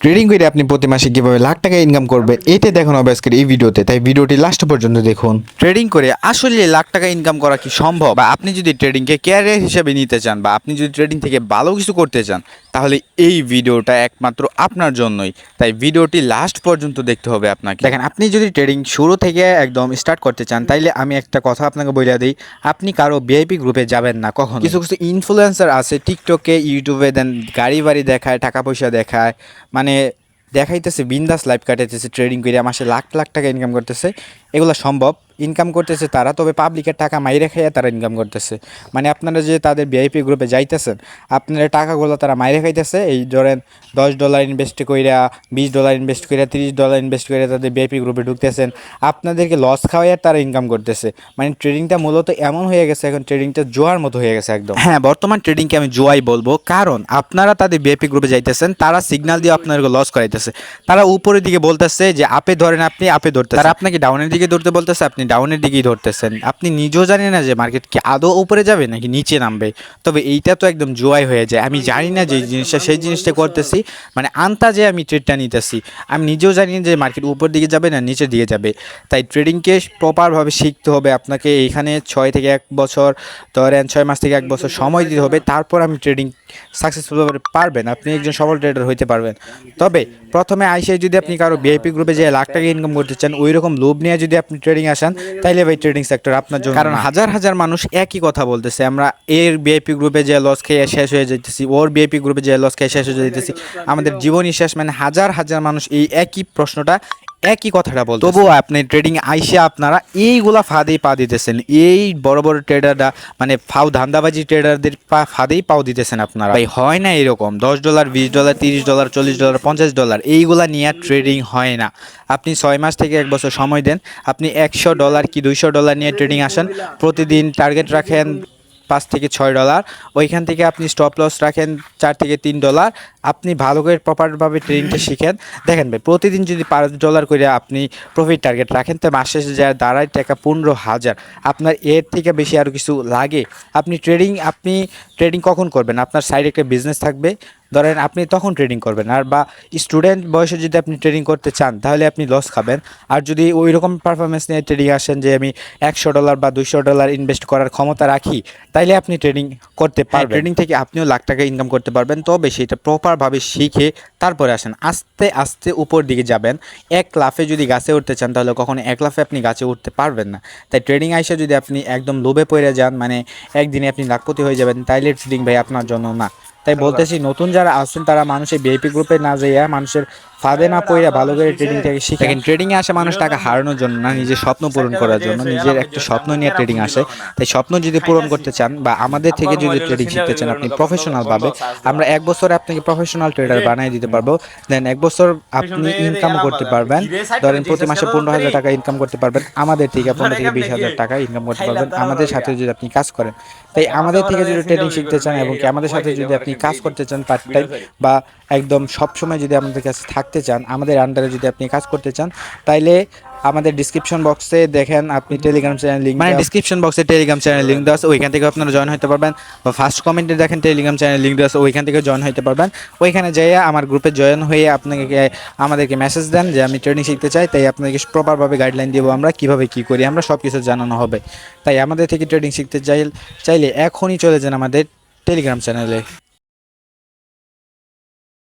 Trading করে আপনি প্রতি মাসে কীভাবে লাখ টাকা ইনকাম করবেন এটা দেখানো হবে আজকের এই ভিডিওতে। তাই ভিডিওটি লাস্ট পর্যন্ত দেখুন। ট্রেডিং করে আসলে লাখ টাকা ইনকাম করা কি সম্ভব? বা আপনি যদি ট্রেডিংকে ক্যারিয়ার হিসেবে নিতে চান, বা আপনি যদি ট্রেডিং থেকে ভালো কিছু করতে চান, তাহলে এই ভিডিওটা একমাত্র আপনার জন্যই। তাই ভিডিওটি লাস্ট পর্যন্ত দেখতে হবে আপনাকে। দেখেন, আপনি যদি ট্রেডিং শুরু থেকে একদম স্টার্ট করতে চান, তাইলে আমি একটা কথা আপনাকে বলে দিই। আপনি কারও ভিআইপি গ্রুপে যাবেন না কখন কিছু কিছু ইনফ্লুয়েন্সার আছে টিকটকে ইউটিউবে দেন গাড়ি বাড়ি দেখায়, টাকা পয়সা দেখায়। মানে দেখাইতেছে বিন্দাস লাইফ কাটাইতেছে ট্রেডিং করে মাসে লাখ লাখ টাকা ইনকাম করতেছে। এগুলো সম্ভব। ইনকাম করতেছে তারা তবে পাবলিকের টাকা মাইরে খাইয়া তারা ইনকাম করতেছে। মানে আপনারা যে তাদের ভিআইপি গ্রুপে যাইতেছেন আপনারা টাকাগুলো তারা মাইরে খাইতেছে। এই ধরেন দশ ডলার ইনভেস্ট কইরা বিশ ডলার ইনভেস্ট কইরা তিরিশ ডলার ইনভেস্ট করে তাদের ভিআইপি গ্রুপে ঢুকতেছেন আপনাদেরকে লস খাওয়াইয়া তারা ইনকাম করতেছে। মানে ট্রেডিংটা মূলত এমন হয়ে গেছে এখন ট্রেডিংটা জোয়ার মতো হয়ে গেছে একদম। হ্যাঁ বর্তমান ট্রেডিংকে আমি জোয়াই বলব। কারণ আপনারা তাদের ভিআইপি গ্রুপে যাইতেছেন তারা সিগন্যাল দিয়ে আপনাদেরকে লস করাইতেছে। তারা উপরের দিকে বলতেছে যে আপে ধরেন আপনি আপে ধরতে তারা আপনাকে ডাউনের দিকে ধরতে বলতেছে, আপনি ডাউনের দিকেই ধরতেছেন। আপনি নিজেও জানেন না যে মার্কেট কি আদৌ উপরে যাবে নাকি নিচে নামবে। তবে এইটা তো একদম জোয়াই হয়ে যায়। আমি জানি না যে জিনিসটা, সেই জিনিসটা করতেছি। মানে আন্তাজে আমি ট্রেডটা নিতেছি। আমি নিজেও জানি যে মার্কেট উপর দিকে যাবে না নিচের দিকে যাবে। তাই ট্রেডিংকে প্রপারভাবে শিখতে হবে। আপনাকে এইখানে ছয় থেকে এক বছর, ধরেন ছয় মাস থেকে এক বছর সময় দিতে হবে। তারপর আমি ট্রেডিং সাকসেসফুল সাকসেসফুলভাবে পারবেন। আপনি একজন সফল ট্রেডার হইতে পারবেন। তবে প্রথমে আইসে যদি আপনি কারও ভিআইপি গ্রুপে যে লাখ টাকা ইনকাম করতে চান ওই রকম লোভ নিয়ে যদি আপনি ট্রেডিং আসেন তাইলে ভাই ট্রেডিং সেক্টর আপনার জন্য কারণ হাজার হাজার মানুষ একই কথা বলতেছে। আমরা এর বিআইপি গ্রুপে যে লস খেয়ে শেষ হয়ে যেতেছি ওর বিআইপি গ্রুপে যে লস খেয়ে শেষ হয়ে যেতেছি আমাদের জীবনই শেষ। মানে হাজার হাজার মানুষ এই একই প্রশ্নটা একই কথাটা বল তবুও আপনি ট্রেডিং আইসে আপনারা এইগুলা ফাঁদেই পা দিতেছেন। এই বড় বড় ট্রেডাররা মানে ফাউ ধান্দাবাজি ট্রেডারদের পা ফাঁদেই পাও দিতেছেন আপনারা। ভাই হয় না এরকম। দশ ডলার বিশ ডলার তিরিশ ডলার চল্লিশ ডলার পঞ্চাশ ডলার এইগুলা নিয়ে ট্রেডিং হয় না। আপনি ছয় মাস থেকে এক বছর সময় দেন আপনি একশো ডলার কি দুইশো ডলার নিয়ে ট্রেডিং আসেন প্রতিদিন টার্গেট রাখেন পাঁচ থেকে ছয় ডলার। ওইখান থেকে আপনি স্টপ লস রাখেন চার থেকে তিন ডলার। আপনি ভালো করে প্রপারভাবে ট্রেনিংটা শিখেন। দেখেন ভাই, প্রতিদিন যদি পাঁচ ডলার করে আপনি প্রফিট টার্গেট রাখেন, তো মাসে যা দাঁড়ায় টাকা পনেরো হাজার। আপনার এর থেকে বেশি আরও কিছু লাগে। আপনি ট্রেডিং আপনি ট্রেডিং কখন করবেন? আপনার সাইডে একটা বিজনেস থাকবে। ধরেন আপনি তখন ট্রেডিং করবেন আর বা স্টুডেন্ট বয়সে যদি আপনি ট্রেডিং করতে চান তাহলে আপনি লস খাবেন। আর যদি ওই রকম পারফরমেন্স নিয়ে ট্রেডিং আসেন যে আমি একশো ডলার বা দুইশো ডলার ইনভেস্ট করার ক্ষমতা রাখি তাইলে আপনি ট্রেডিং করতে পারবেন। ট্রেডিং থেকে আপনিও লাখ টাকা ইনকাম করতে পারবেন। তবে সেটা প্রপারভাবে শিখে তারপরে আসেন। আস্তে আস্তে উপর দিকে যাবেন। এক লাফে যদি গাছে উঠতে চান তাহলে কখনো এক লাফে আপনি গাছে উঠতে পারবেন না। তাই ট্রেডিং আইসে যদি আপনি একদম লোভে পড়ে যান মানে একদিনে আপনি লাখপতি হয়ে যাবেন তাইলে ট্রেডিং ভাই আপনার জন্য না। তাই বলতেছি নতুন যারা আছেন তারা মানুষের বিআইপি গ্রুপে না যাইয়া মানুষের ফাঁদে না পড়ে ভালো করে ট্রেডিং থেকে শিখে দেখেন ট্রেডিং এ আসে মানুষ টাকা হারানোর জন্য না নিজের স্বপ্ন পূরণ করার জন্য। নিজের একটা স্বপ্ন নিয়ে ট্রেডিং আসে। তাই স্বপ্ন যদি পূরণ করতে চান বা আমাদের থেকে যদি ট্রেডিং শিখতে চান আপনি প্রফেশনাল ভাবে আমরা এক বছরে আপনাকে প্রফেশনাল ট্রেডার বানিয়ে দিতে পারব। দেন এক বছর আপনি ইনকাম করতে পারবেন। ধরেন প্রতি মাসে পনেরো হাজার টাকা ইনকাম করতে পারবেন। আমাদের থেকে পনেরো থেকে বিশ হাজার টাকা ইনকাম করতে পারবেন। আমাদের সাথে যদি আপনি কাজ করেন। তাই আমাদের থেকে যদি ট্রেডিং শিখতে চান এবং কি আমাদের সাথে যদি আপনি কাজ করতে চান পার্ট টাইম বা একদম সবসময় যদি আমাদের কাছে থাকতে চান আমাদের আন্ডারে যদি আপনি কাজ করতে চান তাইলে আমাদের ডিসক্রিপশন বক্সে দেখেন আপনি টেলিগ্রাম চ্যানেল লিঙ্ক মানে ডিসক্রিপশন বক্সে টেলিগ্রাম চ্যানেল লিঙ্ক দেওয়া আছে ওইখান থেকে আপনারা জয়েন হতে পারবেন। বা ফার্স্ট কমেন্টে দেখেন টেলিগ্রাম চ্যানেল লিঙ্ক দেওয়া আছে ওইখান থেকে জয়েন হতে পারবেন। ওইখানে যেয়ে আমার গ্রুপে জয়েন হয়ে আপনাকে আমাদেরকে মেসেজ দেন যে আমি ট্রেনিং শিখতে চাই তাই আপনাকে প্রপারভাবে গাইডলাইন দেবো আমরা কীভাবে কি করি আমরা সব কিছু জানানো হবে। তাই আমাদের থেকে ট্রেনিং শিখতে চাই চাইলে এখনই চলে যান আমাদের টেলিগ্রাম চ্যানেলে